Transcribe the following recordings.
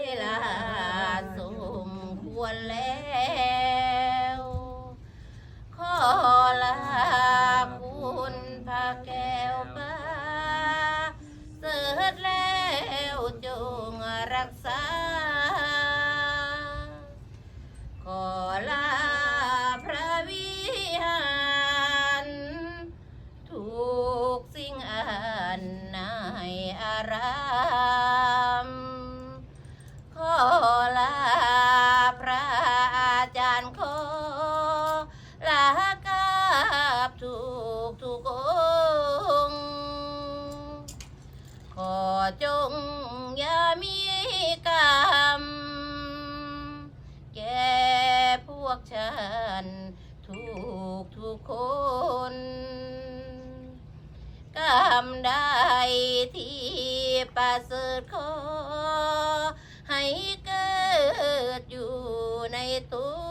เวลาสมควรแล้ว จงอย่ามีกรรม แก่พวกฉันทุกทุกคนกรรมใดที่ประเสริฐขอให้เกิดอยู่ในตัว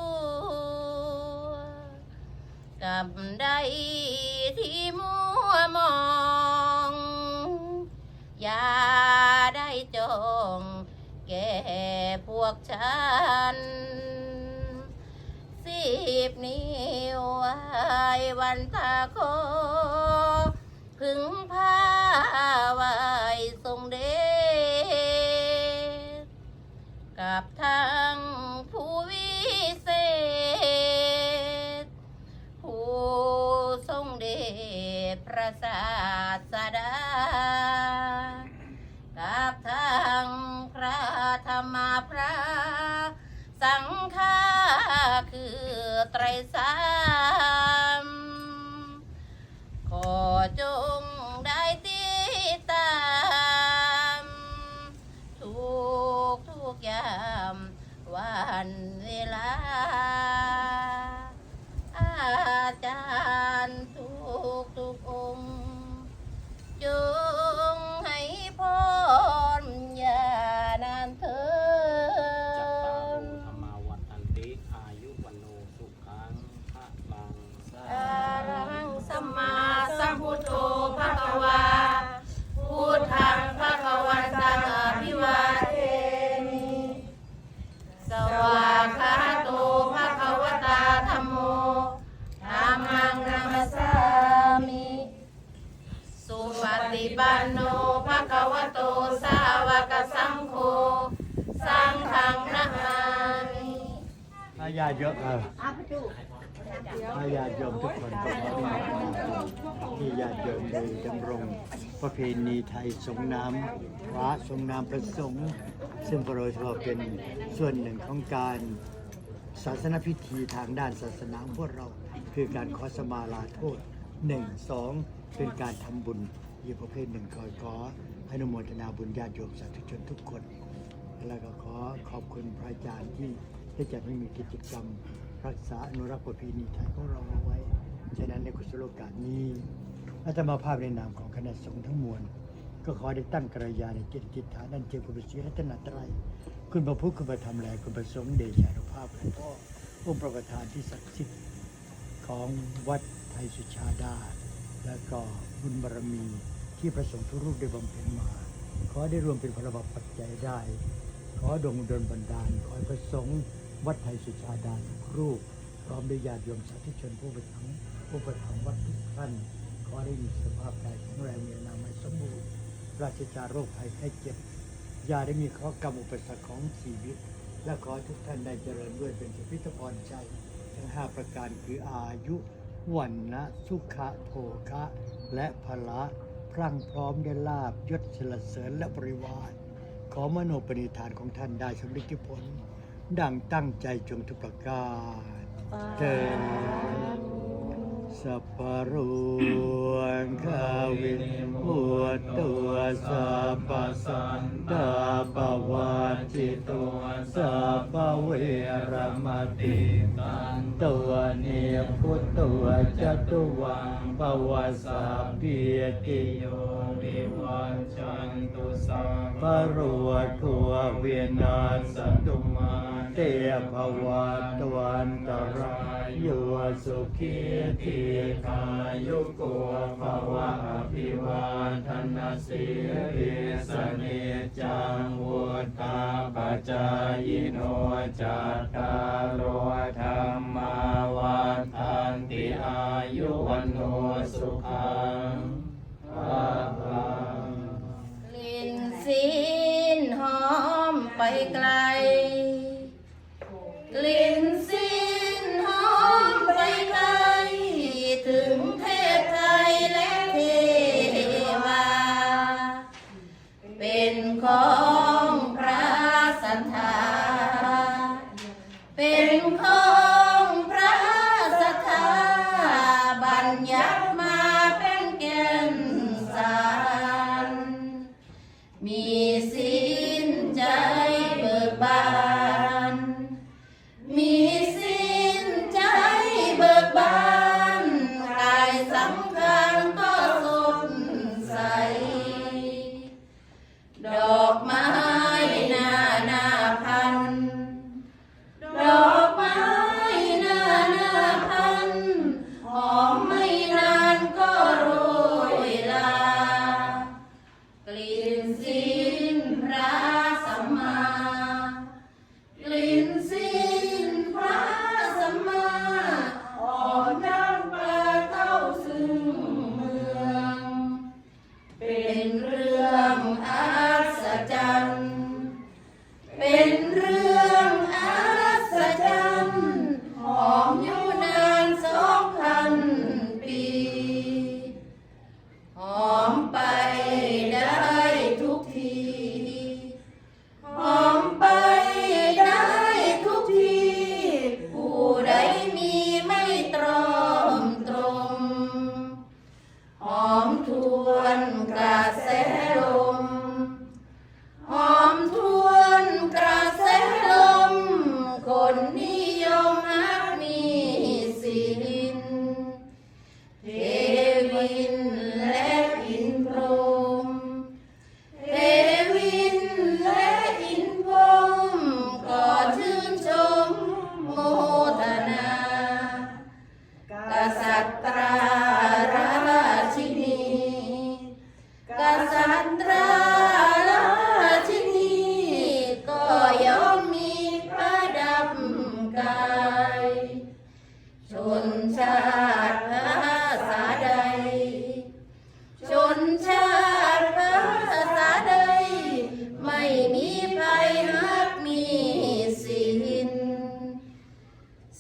กรรมใดที่มัวมอง องแก่พวกฉันสิบนิ้วไหววันตาโคพึงพาไหวทรงเดชกับท่า สังฆาคือไตรสามขอจงได้ติดตามทุกทุกยามวันเวลา ทยสงน้ำพระสงน้ำประสงค์ซึ่งพระโรถือว่าเป็นส่วนหนึ่งของการศาสนพิธีทางด้านศาสนาของพวกเรา คือการขอสมาลาโทษหนึ่งสองเป็นการทำบุญอีกประเภทหนึ่งขอยขออนุโมทนาบุญญาติโยมสาธุชนทุกคน แล้วก็ขอขอบคุณพระอาจารย์ที่ได้จัดให้มีกิจกรรม รักษาอนุรักษ์ประเพณีไทยของเราเอาไว้ ฉะนั้นในกุศโลกาสนี้อาตมาภาพในนามของคณะสงฆ์ทั้งมวล ก็ขอได้ตั้งกระยาในเจตจิตฐานนันเจคุณพระศรีรัตนตรัยคุณพระพุทธคุณพระธรรมแลคุณพระสงฆ์เดชานุภาพหลวงพ่อองค์ประประธานที่ศักดิ์สิทธิ์ของวัดไทยสุชาดา และก็บุญบารมีที่พระสงฆ์ทุกรูปได้บำเพ็ญมา ขอได้รวมเป็นพลบัปัจจัยได้ ขอดวงดลบันดาล ขอให้พระสงฆ์วัดไทยสุชาดาทุกรูปพร้อมด้วยญาติโยมสาธุชนผู้ประทังผู้ประทังวัดทุกท่านขอได้มีสภาพกายแข็งแรงมีอนามัยสมบูรณ์ ราศจาโรคภัยไข้เจ็บ อย่าได้มีข้อกรรมอุปสรรคของชีวิต และขอทุกท่านได้เจริญด้วยเป็นสุพิธพรใจ ทั้งห้าประการคืออายุวันนะสุขะโภคะ และพละพรั่งพร้อมได้ลาบยศเสรเสริญและบริวาร ขอมโนปณิธานของท่านได้สำเร็จผล ดังตั้งใจจงทุกประการเถิด สัพพะโรงคาวินหัวตัวสัพสันตาปวัจจิตัวสัพเวรมติตันตัวเนพุตตัวจตุวังปวสสะเพียติโยวิวัจจันตุสัพพะโรทัวเวนาสตุมา เตภวัตวันตรายโยสุขีทีคายุโกภวะอภิวาทนาสีริสเนจังวุตาปจายโนจัตารโอธรรมาวันทันติอายุวันโนสุขังอาลังลินสินหอมไปไกล Lindsay.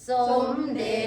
쏨 네.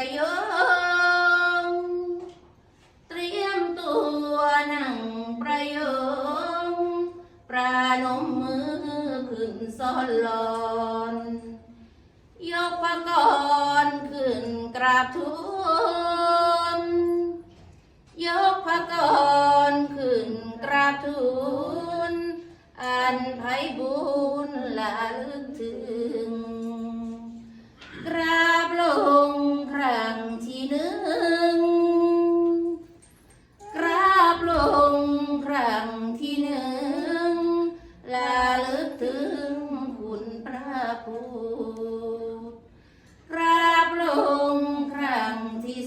tayo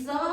รั้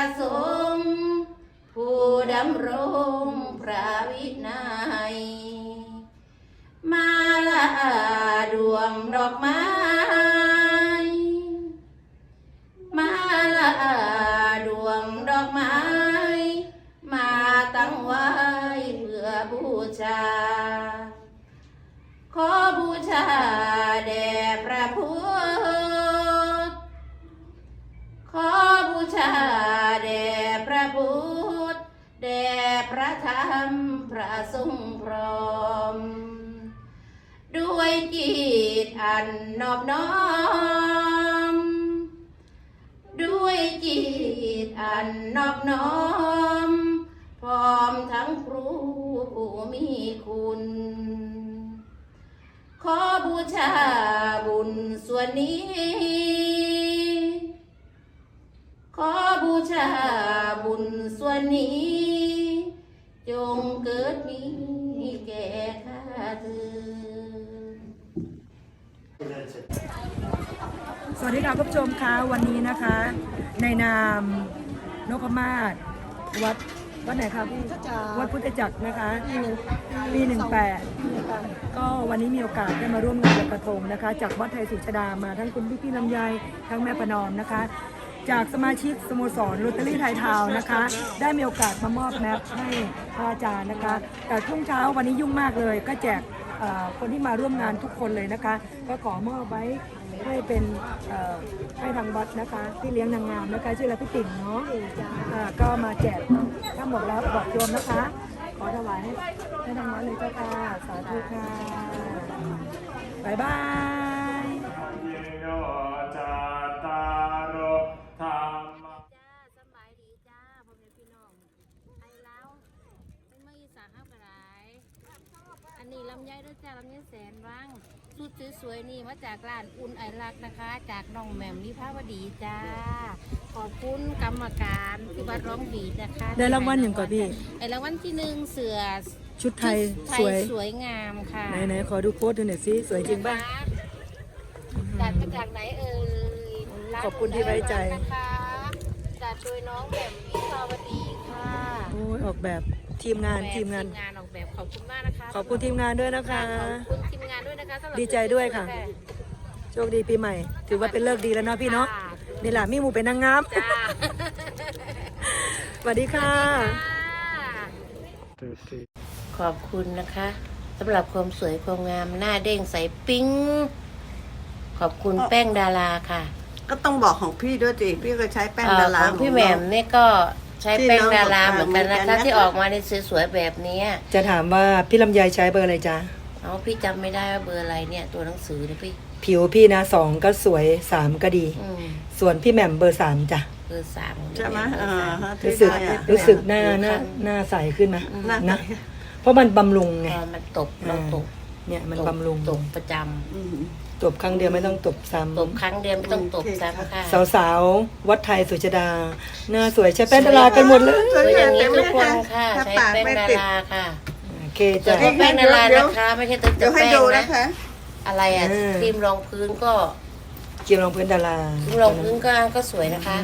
ระสงฆ์ผู้ดำรงพระวินัย มาลาดวงดอกไม้ มาลาดวงดอกไม้ มาตั้งไว้เพื่อบูชา ขอบูชาแด่พระ แด่พระพุทธแด่พระธรรมพระสงฆ์พร้อม ด้วยจิตอันนอบน้อม ด้วยจิตอันนอบน้อม พร้อมทั้งครูผู้มีคุณ ขอบูชาบุญส่วนนี้ ค่ะคุณผู้ชมคะวันนี้นะคะ ในนามนพมาศวัดวัดไหนคะพี่วัดพุทธจักรนะคะปีหนึ่งแปดก็วันนี้มีโอกาสได้มาร่วมงานลอยกระทงนะคะ จากวัดไทยสุชดามาทั้งคุณพี่พี่ลำไยทั้งแม่ประนอมนะคะ จากสมาชิกสโมสรโรตารี่ไทยทาวน์นะคะ ได้มีโอกาสมามอบแมปให้พระอาจารย์นะคะ แต่ช่วงเช้าวันนี้ยุ่งมากเลย ก็แจกเอ่อคนที่มาร่วมงานทุกคนเลยนะคะ ก็ขอมอบไว้ ให้เป็นเอ่อให้ทางวัดนะคะที่เลี้ยงนางงามนะคะชื่ออะไรพี่ติ่งเนาะอ่าก็มาแจกทั้งหมดแล้วบอกโยมนะคะ ขอถวายให้ให้ทางวัดเลยเจ้าค่ะสาธุค่ะบายบายโย สุดสวยๆนี่มาจากร้านอุ่นไอรักนะคะ จากน้องแหม่มนิพาวดีจ้า ขอบคุณกรรมการที่วัดร้องบีดนะคะได้รางวัลอย่างก่อนพี่ไอรางวัลที่หนึ่งเสือชุดไทยไทสยวยสวยงามค่ะไหนไหนขอดูโพสต์ดูหน่อยสิสวยจริงป่ะจัดมาจากไหนเอ่ยร้านขอบคุณที่ไว้ใจนะคะจัดโดยน้องแหม่มนิพาวดีค่ะโอ้ยออกแบบ ทีมงานทีมงานทีมงานออกแบบขอบคุณมากนะคะขอบคุณทีมงานด้วยนะคะ ขอบคุณทีมงานด้วยนะคะสำหรับดีใจด้วยค่ะ โชคดีปีใหม่ ถือว่าเป็นเลิกดีแล้วเนาะพี่เนาะนี่แหละมีหมูเป็นนางงามจ้าสวัสดีค่ะ ขอบคุณนะคะสำหรับความสวยความงามหน้าเด้งใสปิ๊งขอบคุณแป้งดาราค่ะก็ต้องบอกของพี่ด้วยสิพี่ก็ใช้แป้งเอ่อดาราของพี่แหม่มนี่ก็ ใช้แป้งดาราเหมือนกันนะคะที่น้องบอกที่ออกมาในสวยๆแบบนี้จะถามว่าพี่ลำไยใช้เบอร์อะไรจ๊ะเอาพี่จำไม่ได้ว่าเบอร์อะไรเนี่ยตัวหนังสือเนี่ยพี่ ผิวพี่นะสองก็สวยสามก็ดีอืมส่วนพี่แหม่มเบอร์สามจ้ะเบอร์สามใช่ไหมเบเออร์อสามที่รู้สึกได้อะรู้สึกหน้าหน้าหน้าใสขึ้นไหมหน้านะเพราะมันบำรุงไงเออมันตบเราตบเนี่ยมันตบำรุงตบประจำอืม ตบครั้งเดียวไม่ต้องตบซ้ตบครั้งเดียวไม่ต้องตบซ้ำค่ะำสาวๆ วัดไทยสุจดา หน้าสวยใช้แป้งดารากันหมดเลยสวยอย่างนี้ทุกคนค่ะถ้าใช้ปากแป้งไม่ดาติดราค่ะ โอเคแต่จ้ะแป้งดารานะคะไม่ใช่ตัวเดี๋ยวให้แป้งดูนะนะคะอะไรอะเออครีมรองพื้นก็เกียมรองพื้นดาราครีมรองพื้นก็ก็สวยนะคะ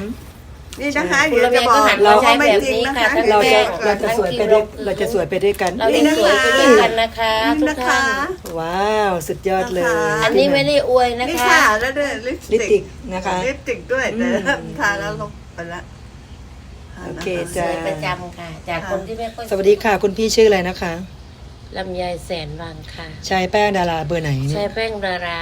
นี่นะคะคุเดี๋ณยวระเบีจะยงบอกก็หันเรามาใช้ไม่แบบจริงนี้นะค่ะคะเราจะแป้งเราจะสวยไปด้วยเราจะสวยไปด้วยกันเราจะสวยไปด้วยกันนะคะทุกนะท่าคะนว้าวสุดยอดเลยนะคะอันนี้ไม่ได้อวยนะนี่คะค่ะแล้วด้วยลิปสลิปติติกกนะคะลิปสติกด้วยอืแต่มทาแล้วลงไปละโอเคสจ้ะวยประจำค่ะ จากคนที่ไม่ค่อยสวัสดีค่ะ คุณพี่ชื่ออะไรนะคะลำไยแสนวังค่ะ ใช้แป้งดาราเบอร์ไหนเนี่ใช้ยแป้งดารา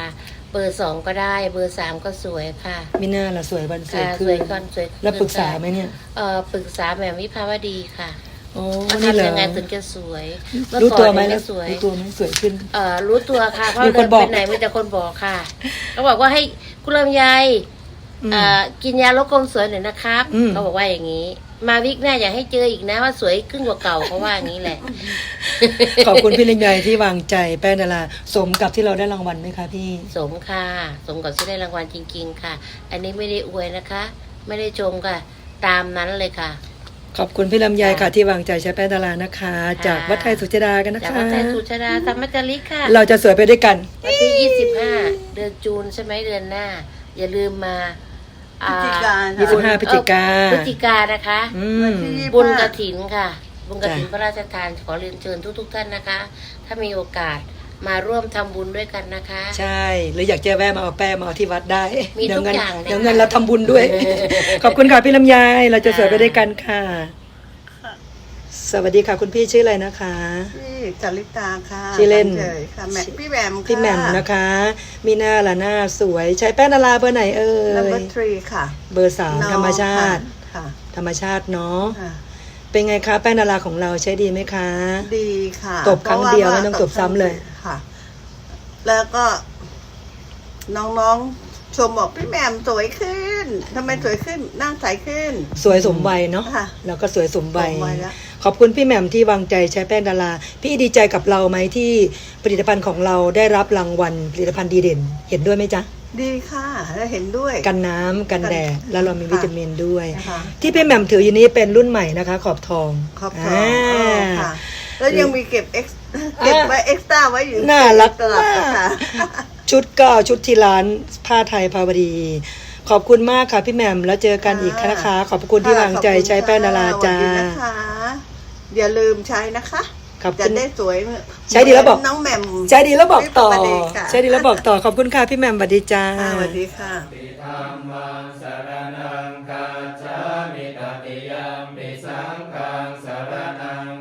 เบอร์สองก็ได้ เบอร์สามก็สวยค่ะมิน่าละสวยวันสวยค่ะขึ้สวยนก่อนสวยขึ้นแล้วปรึกษาค่ะไหมเนี่ย เอ่อปรึกษาแบบวิภาวดีค่ะโอ้ว่านี่เหรทำอยังไงถึงจะสวยเอรู้ก่อนตัวไหมเนี่ยแล้วสวย รู้ตัวไหมสวยขึ้น เอ่อรู้ตัวค่ะเพราะมีคเดินนบอกไปไหนมีแต่คนบอกค่ะเขาบอกว่าให้คุณลำไยอืม เอ่อกินยาลดความสวยหน่อยนะครับอืม เขาบอกว่าอย่างนี้ มาวิกหน้าอย่าให้เจออีกนะว่าสวยขึ้นกว่าเก่าเขาว่าอย่างนี้แหละ ขอบคุณพี่ลิงใหญ่ที่วางใจแป้งดาราสมกับที่เราได้รางวัลไหมคะพี่ สมค่ะ สมกับที่ได้รางวัลจริง ๆ ค่ะ อันนี้ไม่ได้อวยนะคะ ไม่ได้ชมค่ะ ตามนั้นเลยค่ะ ขอบคุณพี่ลำไยค่ะที่วางใจใช้แป้งดารานะคะ จากวัดไทยสุจดากันนะจากคะ วัดไทยสุชาดาธรรมจริกค่ะเราจะสวยไปด้วยกัน วันที่ 25 เดือนจูนใช่ไหมเดือนหน้า อย่าลืมมา พฤศจิกายี่สิบห้าพฤศจิกา เอ่อพฤศจิกานะคะ อืวันมที่ยี่สิบุญห้ากระถินค่ะ บุญกระถินจ้ะ พระราชทานขอเรียนเชิญทุกๆท่านนะคะ ถ้ามีโอกาสมาร่วมทำบุญด้วยกันนะคะ ใช่ หรืออยากจะแวะมาเอาแป้งมาเอาที่วัดได้ มีเดี๋ยวเงิทุกอย่างเลยเดี๋ยวเงินเราทำบุญด้วย ขอบคุณค่ะพี่ลำไยเราจะสวยไปด้วยกันค่ะ สวัสดีค่ะคุณพี่ชื่ออะไรนะคะ พี่จริตาค่ะชื่อเล่น ฉยๆค่ะแม่พี่แหมมค่ะพี่แหม่มนะคะ มีหน้าละหน้าสวยใช้แป้งดาราเบอร์ไหนเอ่ number ย three ค่ะเบอร์สามน้องธรรมชาติ ค่ะธรรมชาติเนาะค่ะเป็นไงคะแป้งดาราของเราใช้ดีไหมคะ ดีค่ะตบครั้งเดียวพาะาไม่ต้องตบซ้ำเลย ค่ะ แล้วก็ น้องๆชมบอกพี่แหมมสวยขึ้นทำไมสวยขึ้นหน้าใสขึ้น สวยสมวัยเนาะค่ะแล้วก็สวยสมวัย สมวัยแล้ว ขอบคุณพี่แหม่มที่วางใจใช้แป้งดารา พี่ดีใจกับเราไหมที่ผลิตภัณฑ์ของเราได้รับรางวัลผลิตภัณฑ์ดีเด่น เห็นด้วยไหมจ๊ะดีค่ะแล้วเห็นด้วย กันน้ำกันแดดแล้วเรามีวิตามินด้วยนะคะที่พี่แหม่มถืออยู่นี้เป็นรุ่นใหม่นะคะ ขอบทองขอบคุณาเออค่ะแล้วยังมีเก็บเอ็กซ์เก็บไว้เอ็กซ์ต้าไว้อยู่น่ารักตลอดมากค่ะชุดก็เอาชุดที่ร้านผ้าไทยภาวดี ขอบคุณมากค่ะพี่แหม่มแล้วเจอกันอีกนะคะขอบคุณที่วางใจใช้แป้งดาราจ้าสวัสดีนะคะ อย่าลืมใช้นะคะขอบจะคุณ ได้สวยใช้ดีแล้วบอก น้องแหม่มใช้ดีแล้วบอกต่อวิปปดีค่ะใช้ดีแล้วบอกต่อขอบคุณค่ะพี่แหม่มสวัสดีจ้า อ่าสวัสดีค่ะธรรมังสรณังกัจฉามิตติยัมปิสังฆังสรณัง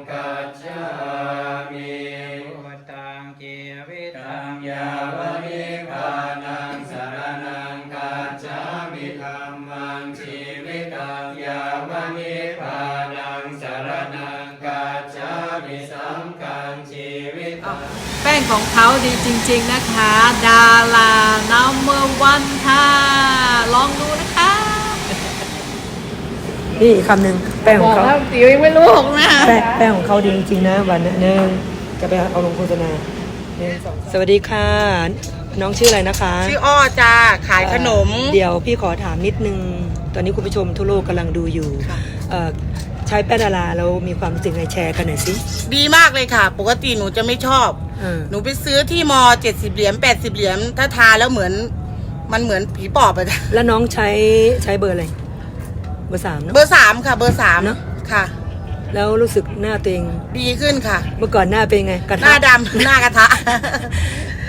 ของเขาดีจริง ๆนะคะ ดารานัมเบอร์วันค่ะ ลองดูนะคะ นี่อีกคำหนึ่งแป้งของเขาติ๋วยังไม่รู้หกนะ แป้งแป้งของเขาดีจริงๆนะวันนี้หนึ่งจะไปเอาลงโฆษณาหนึ่งสองสวัสดีค่ะ น้องชื่ออะไรนะคะชื่ออ้อจ้า ขายขนมเดี๋ยวพี่ขอถามนิดนึง ตอนนี้คุณผู้ชมทั่วโลกกำลังดูอยู่เอ่อ ใช้แป้งดาราแล้วมีความรู้สึกไงแชร์กันหน่อยสิ ดีมากเลยค่ะ ปกติหนูจะไม่ชอบ เออ หนูไปซื้อที่มเจ็ดสิบเหรียญแปดสิบเหรียญถ้าทาแล้วเหมือน มันเหมือนผีปอบอะจ้ะแล้วน้องใช้ใช้เบอร์อะไร เบอร์สามเนเบออะร์สามค่ะ เบอร์สามเนอะ ค่ะ แล้วรู้สึกหน้าตัวเองดีขึ้นค่ะ เมื่อก่อนหน้าเป็นไงกระหทะน้าดำ หน้ากระทะ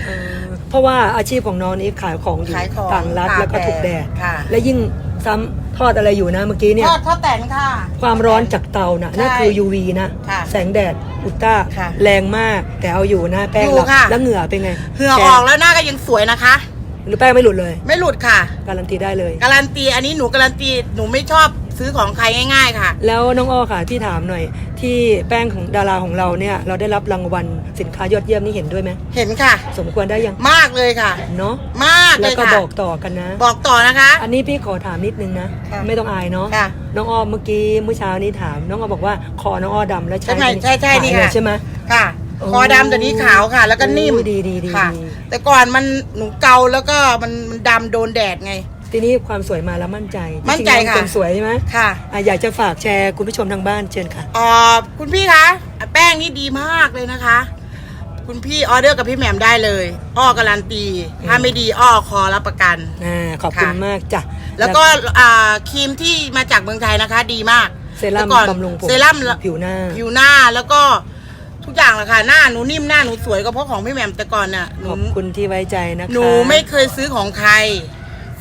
เออเพราะว่าอาชีพของน้องนี้ขายของอยู่ขายของต่างรัฐตากแล้วก็ถูกแดดค่ะ และยิ่ง ซ้ำทอดอะไรอยู่นะเมื่อกี้เนี่ย ทอดทอดแต่งค่ะ ความร้อนจากเตาน่ะนั่นใช่คือ UV นะค่ะแสงแดดอุลตร้าค่ะแรงมากแต่เอาอยู่นะแป้งอยู่เราค่ะ แล้วเหงื่อเป็นไงเหงื่อแชอร์อกแล้วหน้าก็ยังสวยนะคะอ หรือแป้งไม่หลุดเลย ไม่หลุดค่ะ การันตีได้เลย การันตีอันนี้หนูการันตีหนูไม่ชอบซื้อของใครง่าย ๆ ค่ะ แล้วน้องอ้อค่ะพี่ถามหน่อย ที่แป้งของดาราของเราเนี่ย เราได้รับรางวัลสินค้ายอดเยี่ยมนี่เห็นด้วยไหมเห็นค่ะ สมควรได้ยังมากเลยค่ะ เนาะมากเลแล้วยก็ค่ะบอกต่อกันนะ บอกต่อนะคะ อันนี้พี่ขอถามนิดนึงนะ ค่ะไม่ต้องอายเนาะค่ะน้องอ้อเมื่อกี้เมื่อเช้านี้ถาม น้องอ้อบอกว่าคอน้องอ้อดำแล้วใช้ใช่ใช่ใช่นี่หายเลยค่ะ ใช่ไหมค่ะโอ้ คอดำแต่นี้ขาวค่ะ แล้วก็นิ่มโอ้ดีดีดีค่ะดีแต่ก่อนมันหนูเกาแล้วก็มันมันดำโดนแดดไง ทีนี้ความสวยมาแล้วมั่นใจมั่นใจริงๆเราค่ะเป็นนสวยใช่ไหมค่ะ อะ อยากจะฝากแชร์คุณผู้ชมทางบ้านเชิญค่ะ เอ่อคุณพี่คะแป้งนี่ดีมากเลยนะคะ คุณพี่ออเดอร์กับพี่แหม่มได้เลย อ้อการันตี ถ้าไม่ดีอ้อคอรับประกัน อ่า ขอบคุณค่ะ มากจ้ะ แล้วก็อ่าครีมที่มาจากเมืองไทยนะคะ ดีมากเซรั่มแล้วก่อนบำรุงผมเซรั่มผิวหน้า ผิวหน้าแล้วก็ ทุกอย่างเลยค่ะหน้าหนูนิ่มหน้าหนูสวยก็เพราะของพี่แหม่มแต่ก่อนน่ะหนูขอบคุณที่ไว้ใจนะคะหนูไม่เคยซื้อของใคร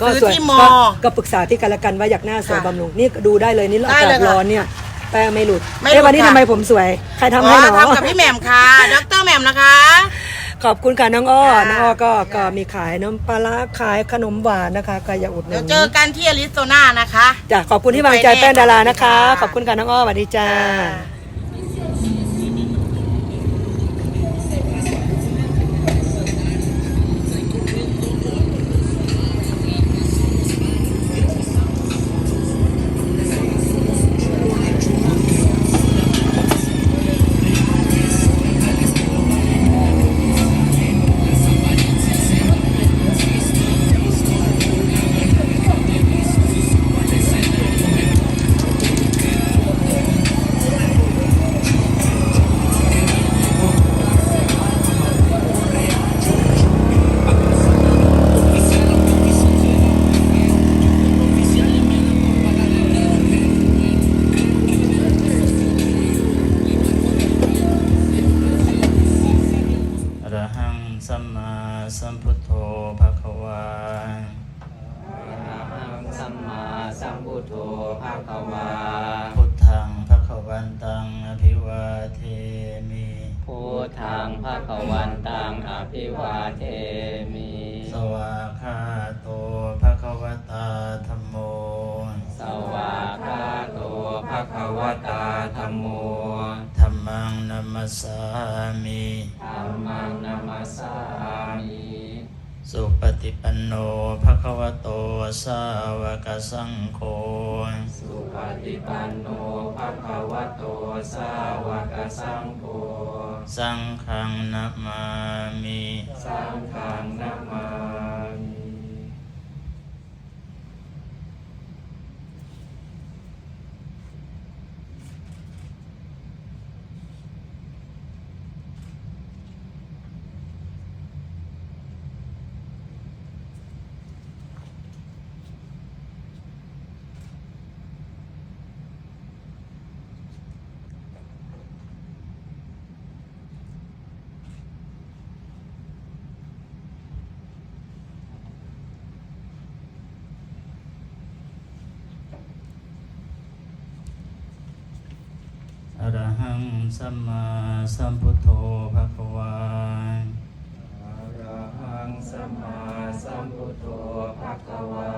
ก็ซื้อสวยที่มอ ก็ก็ปรึกษาที่กันและกันว่าอยากหน้าสวยค่ะบำรุงนี่ดูได้เลยนี่ได้อากาเลศยค่ะร้อนเนี่ยแป้งไม่หลุดไม่หลุดหลุดเอ๊ะวันนี้ค่ะ ทำไมผมสวย ใครทำให้อ๋หอนูทำกับพี่แหม่มค่ะดรแหม่มนะคะ ขอบคุณค่ะน้องอ้อค่ะน้องอ้อก็ก็มีขายน้ำปลาร้าขายขนมหวานนะคะก็อย่าอุดหนุเดี๋ยวนเจอกันที่อริโซนานะคะ จ้ะขอบคุณที่วางใจไปแน่แป้งดารานะคะค่ะขอบคุณค่ะน้องอ้อสวัสดีจ้า อ ทธังภะคะวันตังอภิวาเทมิ สวาคาโตภะคะวตาธัมโม สวากขาโตภะคะวตาธัมโมธัมมังนัมสสามิ ธัมมังนัมสสามิ สุปฏิปันโนภะคะวโต สาวกสังโฆ สุปฏิปันโนภะคะวะโต สาวกสังโฆ สังฆังนะมามิ สังฆังนามามิ อรหัง สัมมาสัมพุทโธภะคะวาอะระหังสัมมาสัมพุทโธภะคะวา